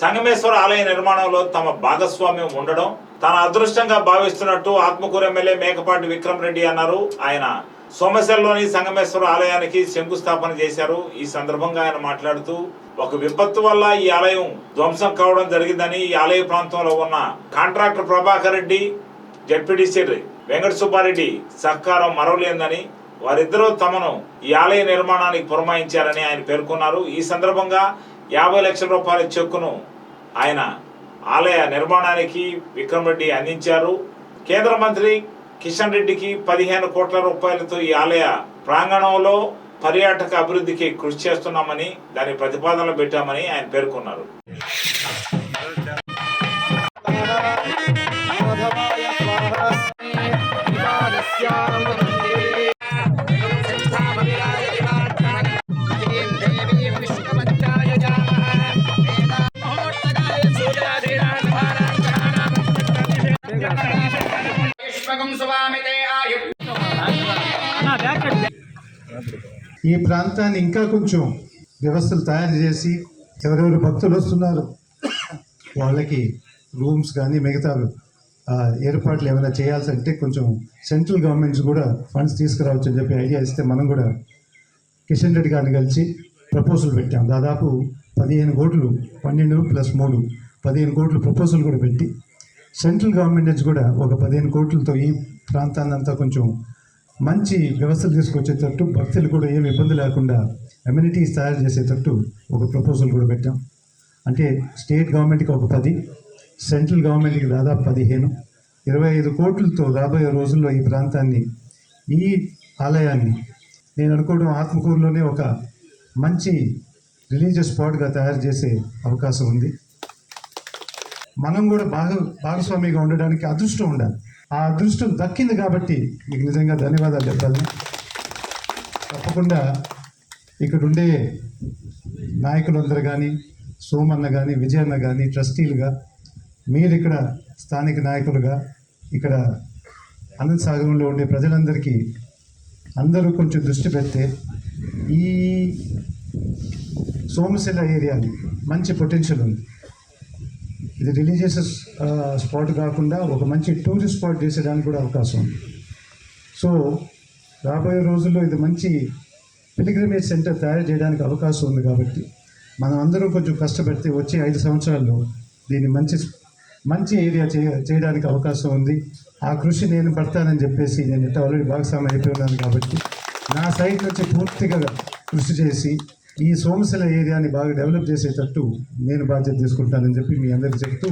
సంగమేశ్వర ఆలయ నిర్మాణంలో తమ భాగస్వామ్యం ఉండడం తన అదృష్టంగా భావిస్తున్నట్టు ఆత్మకూరు ఎమ్మెల్యే మేకపాటి విక్రమ్ రెడ్డి అన్నారు. ఆయన సోమశల్లోని సంగమేశ్వర ఆలయానికి శంకుస్థాపన చేశారు. ఈ సందర్భంగా ఆయన మాట్లాడుతూ ఒక విపత్తు వల్ల ఈ ఆలయం ధ్వంసం కావడం జరిగిందని ఈ ఆలయ ప్రాంతంలో ఉన్న కాంట్రాక్టర్ ప్రభాకర్ రెడ్డి జడ్పీడీసీ వెంకట సుబ్బారెడ్డి సహకారం మరవలేందని వారిద్దరూ తమను ఈ ఆలయ నిర్మాణానికి పురమాయించారని ఆయన పేర్కొన్నారు. ఈ సందర్భంగా యాభై లక్షల రూపాయల చెక్కును ఆయన ఆలయ నిర్మాణానికి విక్రమ్ రెడ్డి అందించారు. కేంద్ర మంత్రి కిషన్ రెడ్డికి పదిహేను కోట్ల రూపాయలతో ఈ ఆలయ ప్రాంగణంలో పర్యాటక అభివృద్ధికి కృషి చేస్తున్నామని దాని ప్రతిపాదనలు పెట్టామని ఆయన పేర్కొన్నారు. ఈ ప్రాంతాన్ని ఇంకా కొంచెం వ్యవస్థలు తయారు చేసి ఎవరెవరు భక్తులు వస్తున్నారు వాళ్ళకి రూమ్స్ కానీ మిగతా ఏర్పాట్లు ఏమైనా చేయాల్సి అంటే కొంచెం సెంట్రల్ గవర్నమెంట్స్ కూడా ఫండ్స్ తీసుకురావచ్చు అని చెప్పి ఐడియా ఇస్తే మనం కూడా కిషన్ రెడ్డి గారిని కలిసి ప్రపోజల్ పెట్టాం. దాదాపు పదిహేను కోట్లు పన్నెండు ప్లస్ మూడు పదిహేను కోట్లు ప్రపోజల్ కూడా పెట్టి సెంట్రల్ గవర్నమెంట్ నుంచి కూడా ఒక పదిహేను కోట్లతో ఈ ప్రాంతాన్ని అంతా కొంచెం మంచి వ్యవస్థలు తీసుకొచ్చేటట్టు భక్తులు కూడా ఏమి ఇబ్బంది లేకుండా అమ్యూనిటీస్ తయారు చేసేటట్టు ఒక ప్రపోజల్ కూడా పెట్టాం. అంటే స్టేట్ గవర్నమెంట్కి ఒక పది సెంట్రల్ గవర్నమెంట్కి దాదాపు పదిహేను. ఇరవై ఐదు కోట్లతో రాబోయే రోజుల్లో ఈ ప్రాంతాన్ని ఈ ఆలయాన్ని నేను అనుకోవడం ఆత్మకూరులోనే ఒక మంచి రిలీజియస్ స్పాట్గా తయారు చేసే అవకాశం ఉంది. మనం కూడా భాగ భాగస్వామిగా ఉండడానికి అదృష్టం ఉండాలి. ఆ అదృష్టం దక్కింది కాబట్టి మీకు నిజంగా ధన్యవాదాలు చెప్పాలి. తప్పకుండా ఇక్కడ ఉండే నాయకులందరూ కానీ సోమన్న కానీ విజయన్న కానీ ట్రస్టీలుగా మీరు ఇక్కడ స్థానిక నాయకులుగా ఇక్కడ అనంత సాగరంలో ఉండే ప్రజలందరికీ అందరూ కొంచెం దృష్టి పెడితే ఈ సోమశిల ఏరియాని మంచి పొటెన్షియల్ ఉంది. ఇది రిలీజియస్ స్పాట్ కాకుండా ఒక మంచి టూరిస్ట్ స్పాట్ చేసేదానికి కూడా అవకాశం ఉంది. సో రాబోయే రోజుల్లో ఇది మంచి పిలిగ్రిమేజ్ సెంటర్ తయారు చేయడానికి అవకాశం ఉంది కాబట్టి మనం అందరం కొంచెం కష్టపడితే వచ్చే ఐదు సంవత్సరాల్లో దీన్ని మంచి మంచి ఏరియా చేయ చేయడానికి అవకాశం ఉంది. ఆ కృషి నేను పడతానని చెప్పేసి నేను ఇట్లా ఆల్రెడీ భాగస్వామి అయిపోయి ఉన్నాను కాబట్టి నా సైడ్ నుంచి పూర్తిగా కృషి చేసి ఈ సోమశిల ఏరియాని బాగా డెవలప్ చేసేటట్టు నేను బాధ్యత తీసుకుంటానని చెప్పి మీ అందరికీ చెప్తూ